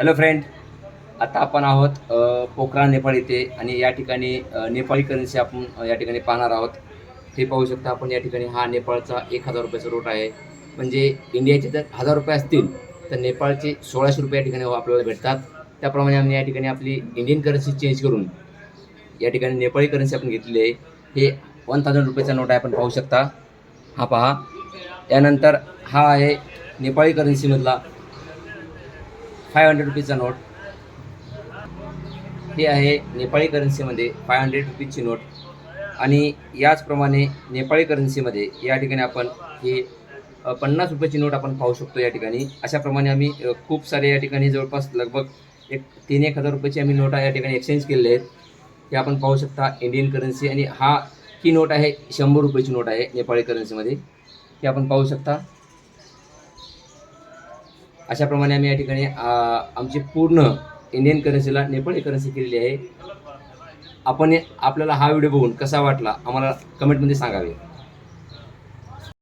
Hello friend आता आपण आहोत पोखरा नेपाळ इथे आणि या ठिकाणी नेपाळी करन्सी आपण या ठिकाणी पाहणार आहोत. हे पाहू शकता आपण या ठिकाणी हा नेपाळचा एक हजार रुपयाचा रोट आहे. म्हणजे इंडियाचे जर हजार रुपये असतील तर नेपाळचे सोळाशे रुपये या ठिकाणी हो आपल्याला भेटतात. त्याप्रमाणे आम्ही या ठिकाणी आपली इंडियन करन्सी चेंज करून या ठिकाणी नेपाळी करन्सी आपण घेतली आहे. हे वन थाउजंड रुपयाचा नोट आहे आपण पाहू शकता. हा पहा. त्यानंतर हा आहे नेपाळी करन्सीमधला फाय हंड्रेड रुपीजचा नोट हे आहे नेपाळी करन्सीमध्ये फाय हंड्रेड रुपीजची नोट आणि याचप्रमाणे नेपाळी करन्सीमध्ये या ठिकाणी आपण हे पन्नास रुपयाची नोट आपण पाहू शकतो या ठिकाणी. अशाप्रमाणे आम्ही खूप सारे या ठिकाणी जवळपास लगभग एक तीन एक हजार रुपयाची आम्ही नोटा या ठिकाणी एक्सचेंज केलेल्या आहेत. हे आपण पाहू शकता इंडियन करन्सी आणि हा ही नोट आहे शंभर रुपयाची नोट आहे नेपाळी करन्सीमध्ये हे आपण पाहू शकता. अशाप्रमाणे आम्ही या ठिकाणी आमची पूर्ण इंडियन करन्सीला नेपाळी करन्सी केलेली आहे. आपण आपल्याला हा व्हिडिओ बघून कसा वाटला आम्हाला कमेंटमध्ये सांगावे.